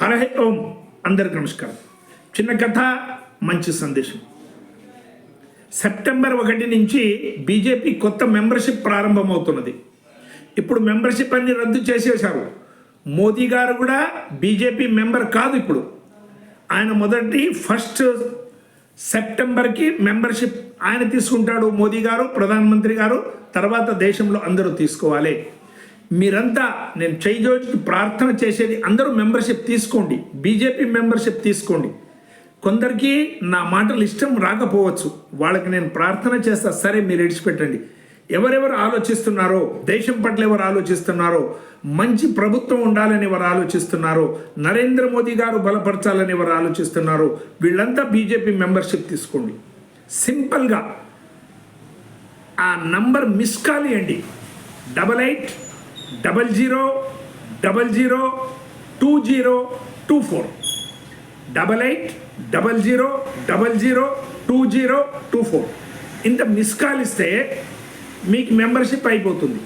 హర ఓం. అందరికి నమస్కారం. చిన్న కథ మంచి సందేశం. సెప్టెంబర్ ఒకటి నుంచి బీజేపీ కొత్త మెంబర్షిప్ ప్రారంభమవుతున్నది. ఇప్పుడు మెంబర్షిప్ అన్ని రద్దు చేసేశారు. మోదీ గారు కూడా బీజేపీ మెంబర్ కాదు ఇప్పుడు. ఆయన మొదటి ఫస్ట్ సెప్టెంబర్కి మెంబర్షిప్ ఆయన తీసుకుంటాడు మోదీ గారు ప్రధానమంత్రి గారు. తర్వాత దేశంలో అందరూ తీసుకోవాలి. మీరంతా నేను చేయి ప్రార్థన చేసేది అందరూ మెంబర్షిప్ తీసుకోండి. బీజేపీ మెంబర్షిప్ తీసుకోండి. కొందరికి నా మాటలు ఇష్టం రాకపోవచ్చు. వాళ్ళకి నేను ప్రార్థన చేస్తా. సరే మీరు విడిచిపెట్టండి. ఎవరెవరు ఆలోచిస్తున్నారో దేశం పట్ల ఎవరు ఆలోచిస్తున్నారో మంచి ప్రభుత్వం ఉండాలని ఎవరు ఆలోచిస్తున్నారో నరేంద్ర మోదీ గారు బలపరచాలని ఎవరు ఆలోచిస్తున్నారో వీళ్ళంతా బీజేపీ మెంబర్షిప్ తీసుకోండి. సింపుల్గా ఆ number miss call double eight double zero double zero two zero two four. Double eight double zero double zero two zero two four. ఇంత మిస్ కాల్ ఇస్తే మీకు మెంబర్షిప్ అయిపోతుంది.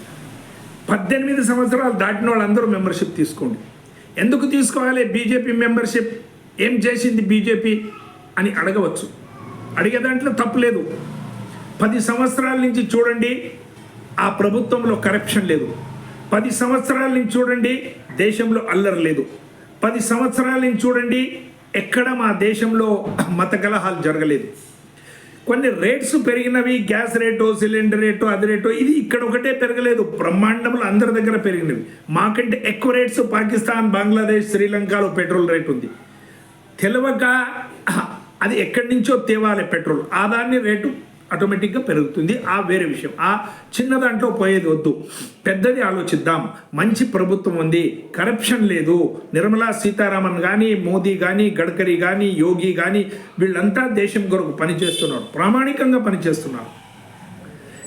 పద్దెనిమిది సంవత్సరాలు దాటిన వాళ్ళందరూ మెంబర్షిప్ తీసుకోండి. ఎందుకు తీసుకోవాలి బీజేపీ మెంబర్షిప్? ఏం చేసింది బీజేపీ అని అడగవచ్చు. అడిగే దాంట్లో తప్పులేదు పది సంవత్సరాల నుంచి చూడండి ఆ ప్రభుత్వంలో కరప్షన్ లేదు. పది సంవత్సరాల నుంచి చూడండి దేశంలో అల్లరి లేదు. పది సంవత్సరాల నుంచి చూడండి ఎక్కడ మా దేశంలో మత కలహాలు జరగలేదు. కొన్ని రేట్స్ పెరిగినవి గ్యాస్ రేటు సిలిండర్ రేటు అది రేటు ఇది ఇక్కడ ఒకటే పెరగలేదు. బ్రహ్మాండంలో అందరి దగ్గర పెరిగినవి. మాకంటే ఎక్కువ రేట్స్ పాకిస్తాన్ బంగ్లాదేశ్ శ్రీలంకలో పెట్రోల్ రేట్ ఉంది. తెలియక అది ఎక్కడి నుంచో తేవాలి పెట్రోల్. ఆ దాన్ని రేటు ఆటోమేటిక్గా పెరుగుతుంది. ఆ వేరే విషయం. ఆ చిన్న దాంట్లో పోయేది వద్దు. పెద్దది ఆలోచిద్దాం. మంచి ప్రభుత్వం ఉంది. కరప్షన్ లేదు. నిర్మలా సీతారామన్ కానీ మోదీ కానీ గడ్కరీ కానీ యోగి కానీ వీళ్ళంతా దేశం కొరకు పనిచేస్తున్నారు. ప్రామాణికంగా పనిచేస్తున్నారు.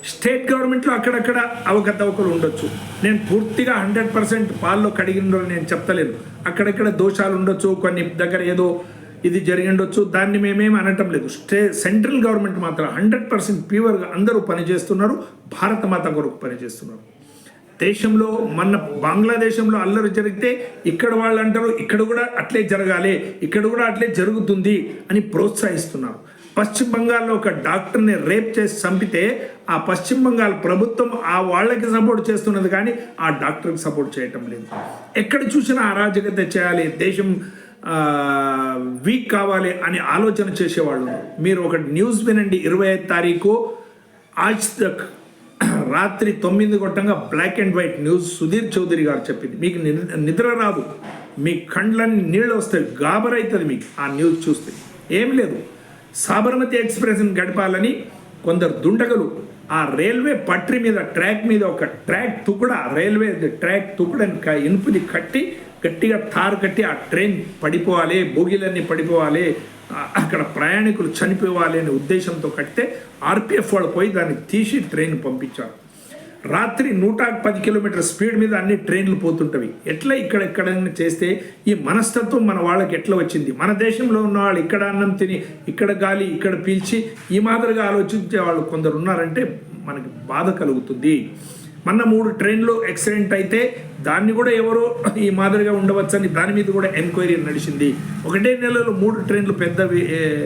స్టేట్ గవర్నమెంట్లో అక్కడక్కడ అవకతవకలు ఉండొచ్చు. నేను పూర్తిగా హండ్రెడ్ పర్సెంట్ పాల్లో కడిగిన నేను చెప్తలేను. అక్కడక్కడ దోషాలు ఉండొచ్చు. కొన్ని దగ్గర ఏదో ఇది జరిగిండొచ్చు. దాన్ని మేమేమి అనటం లేదు. స్టే సెంట్రల్ గవర్నమెంట్ మాత్రం హండ్రెడ్ పర్సెంట్ ప్యూర్గా అందరూ పనిచేస్తున్నారు. భారత మాత కొరకు పనిచేస్తున్నారు. దేశంలో మన బంగ్లాదేశంలో అల్లరి జరిగితే ఇక్కడ వాళ్ళు అంటారు ఇక్కడ కూడా అట్లే జరగాలి ఇక్కడ కూడా అట్లే జరుగుతుంది అని ప్రోత్సహిస్తున్నారు. పశ్చిమ బంగాల్లో ఒక డాక్టర్ని రేప్ చేసి చంపితే ఆ పశ్చిమ బంగాల్ ప్రభుత్వం ఆ వాళ్ళకి సపోర్ట్ చేస్తున్నది కానీ ఆ డాక్టర్కి సపోర్ట్ చేయటం లేదు. ఎక్కడ చూసినా అరాజకత చేయాలి. దేశం వీక్ కావాలి అని ఆలోచన చేసేవాళ్ళు. మీరు ఒక న్యూస్ వినండి ఇరవై ఐదు తారీఖు ఆజ్ తక్ రాత్రి తొమ్మిది గొట్టంగా black and white news Sudhir Chaudhary గారు చెప్పింది. మీకు నిద్ర రాదు. మీ కండ్లన్నీ నీళ్ళు వస్తాయి గాబరైతుంది మీకు ఆ న్యూస్ చూస్తే. ఏం లేదు. సాబర్మతి ఎక్స్ప్రెస్ని గడపాలని కొందరు దుండగలు ఆ రైల్వే పట్రి మీద ట్రాక్ మీద ఒక ట్రాక్ తుకుడ రైల్వే ట్రాక్ తుకుడని ఇనుపుది కట్టి గట్టిగా తారు కట్టి ఆ ట్రైన్ పడిపోవాలి బోగీలన్నీ పడిపోవాలి అక్కడ ప్రయాణికులు చనిపోవాలి అనే ఉద్దేశంతో కట్టితే ఆర్పిఎఫ్ వాళ్ళు పోయి దాన్ని తీసి ట్రైన్ పంపించారు. రాత్రి నూట పది కిలోమీటర్ స్పీడ్ మీద అన్ని ట్రైన్లు పోతుంటవి. ఎట్లా ఇక్కడ ఎక్కడైనా చేస్తే ఈ మనస్తత్వం మన వాళ్ళకి ఎట్లా వచ్చింది? మన దేశంలో ఉన్న వాళ్ళు ఇక్కడ అన్నం తిని ఇక్కడ గాలి ఇక్కడ పీల్చి ఈ మాదిరిగా ఆలోచించే వాళ్ళు కొందరు ఉన్నారంటే మనకి బాధ కలుగుతుంది. మొన్న మూడు ట్రైన్లు యాక్సిడెంట్ అయితే దాన్ని కూడా ఎవరో ఈ మాదిరిగా ఉండవచ్చని దాని మీద కూడా ఎంక్వైరీ నడిచింది. ఒకటే నెలలో మూడు ట్రైన్లు పెద్ద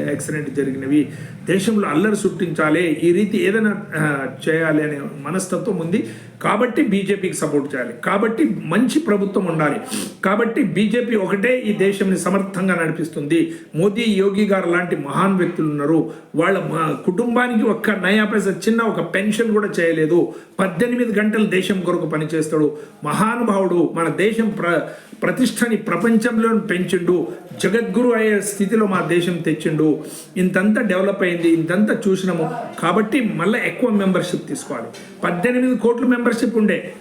యాక్సిడెంట్ జరిగినవి. దేశంలో అల్లరి సృష్టించాలి. ఈ రీతి ఏదైనా చేయాలి అనే మనస్తత్వం ఉంది. కాబట్టి బీజేపీకి సపోర్ట్ చేయాలి. కాబట్టి మంచి ప్రభుత్వం ఉండాలి. కాబట్టి బీజేపీ ఒకటే ఈ దేశంని సమర్థంగా నడిపిస్తుంది. మోదీ యోగి గారు లాంటి మహాన్ వ్యక్తులు ఉన్నారు. వాళ్ళ కుటుంబానికి ఒక్క నయా పైసా చిన్న ఒక పెన్షన్ కూడా చేయలేదు. పద్దెనిమిది గంటలు దేశం కొరకు పనిచేస్తాడు. మహానుభావుడు మన దేశం ప్ర ప్రతిష్టని ప్రపంచంలో పెంచిండు. జగద్గురు అయ్యే స్థితిలో మా దేశం తెచ్చిండు. ఇంతంతా డెవలప్ అయింది ఇంతంతా చూసినాము. కాబట్టి మళ్ళీ ఎక్కువ మెంబర్షిప్ తీసుకోవాలి. పద్దెనిమిది కోట్ల మెంబర్షిప్ ఉండే.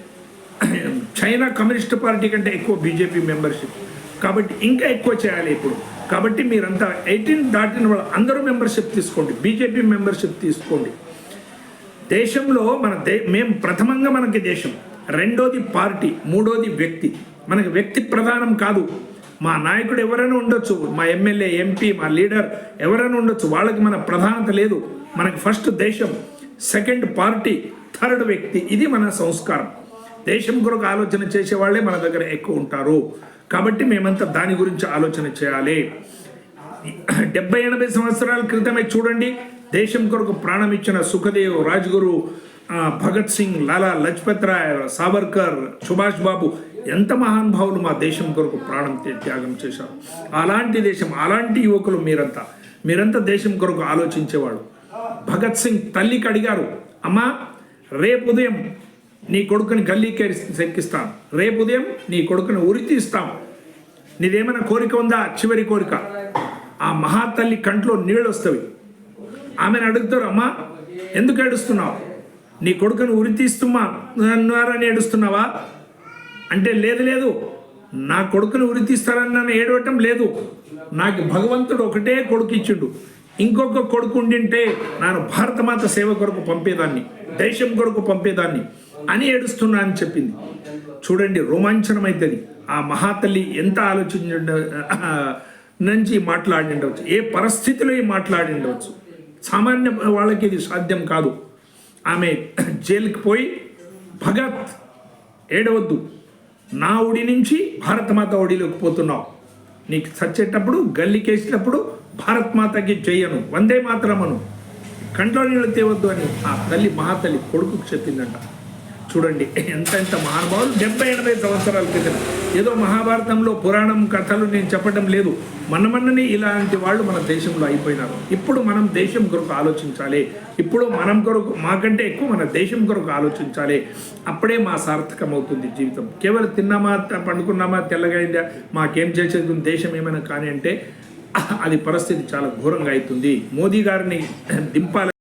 చైనా కమ్యూనిస్ట్ పార్టీ కంటే ఎక్కువ బీజేపీ మెంబర్షిప్. కాబట్టి ఇంకా ఎక్కువ చేయాలి ఇప్పుడు. కాబట్టి మీరంతా ఎయిటీన్ దాటిన వాళ్ళు అందరూ మెంబర్షిప్ తీసుకోండి. బీజేపీ మెంబర్షిప్ తీసుకోండి. దేశంలో మన దే మేము ప్రథమంగా మనకి దేశం. రెండోది పార్టీ మూడోది వ్యక్తి. మనకి వ్యక్తి ప్రధానం కాదు. మా నాయకుడు ఎవరైనా ఉండొచ్చు మా ఎమ్మెల్యే ఎంపీ మా లీడర్ ఎవరైనా ఉండొచ్చు. వాళ్ళకి మన ప్రధానత లేదు. మనకి ఫస్ట్ దేశం సెకండ్ పార్టీ థర్డ్ వ్యక్తి. ఇది మన సంస్కారం. దేశం కొరకు ఆలోచన చేసే వాళ్ళే మన దగ్గర ఎక్కువ ఉంటారు. కాబట్టి మేమంతా దాని గురించి ఆలోచన చేయాలి. డెబ్బై ఎనభై సంవత్సరాల క్రితమే చూడండి దేశం కొరకు ప్రాణం ఇచ్చిన సుఖదేవ్ రాజ్గురు భగత్ సింగ్ లాలా లజ్పత్ రాయ్ సావర్కర్ సుభాష్ బాబు ఎంత మహానుభావులు మా దేశం కొరకు ప్రాణం త్యాగం చేశారు. అలాంటి దేశం అలాంటి యువకులు మీరంతా. మీరంతా దేశం కొరకు ఆలోచించేవాడు భగత్ సింగ్ తల్లికి అడిగారు అమ్మా రేపు ఉదయం నీ కొడుకుని గల్లీకి ఎక్కిస్తాం రేపు ఉదయం నీ కొడుకుని ఉరి తీస్తాం నీదేమైనా కోరిక ఉందా? చివరి కోరిక. ఆ మహాతల్లి కంట్లో నీళ్ళు వస్తవి ఆమెను అడుగుతారు అమ్మా ఎందుకు ఏడుస్తున్నావు? నీ కొడుకును ఉరి తీస్తున్నా అన్నారని ఏడుస్తున్నావా? అంటే లేదు లేదు నా కొడుకును ఉరి తీస్తారని నన్ను ఏడవటం లేదు. నాకు భగవంతుడు ఒకటే కొడుకు ఇచ్చిండు. ఇంకొక కొడుకు ఉండింటే నేను భారతమాత సేవ కొరకు పంపేదాన్ని దేశం కొరకు పంపేదాన్ని అని ఏడుస్తున్నా అని చెప్పింది. చూడండి రోమాంచనం అవుతుంది ఆ మహాతల్లి ఎంత ఆలోచించ నుంచి మాట్లాడిండవచ్చు. ఏ పరిస్థితిలో ఈ మాట్లాడిండవచ్చు? సామాన్య వాళ్ళకి ఇది సాధ్యం కాదు. ఆమె జైలుకి పోయి భగత్ ఏడవద్దు. నా ఒడి నుంచి భారతమాత ఒడిలోకి పోతున్నావు. నీకు చచ్చేటప్పుడు గల్లీకేసినప్పుడు భారతమాతకి చెయ్యను వందే మాత్రమను. కంట్లో నీళ్ళు తేవద్దు అని ఆ తల్లి మహాతల్లి కొడుకు చెప్పిందంట. చూడండి ఎంత ఎంత మహానుభావులు? డెబ్బై ఎనభై సంవత్సరాల క్రితం. ఏదో మహాభారతంలో పురాణం కథలు నేను చెప్పడం లేదు. మనమన్నని ఇలాంటి వాళ్ళు మన దేశంలో అయిపోయినారు. ఇప్పుడు మనం దేశం కొరకు ఆలోచించాలి. ఇప్పుడు మనం కొరకు మాకంటే ఎక్కువ మన దేశం కొరకు ఆలోచించాలి. అప్పుడే మా సార్థకం అవుతుంది జీవితం. కేవలం తిన్నామా పండుకున్నామా తెల్లగైందా మాకేం చేసేది? దేశం ఏమైనా కానీ అంటే అది పరిస్థితి చాలా ఘోరంగా అవుతుంది. మోదీ గారిని దింపాలి.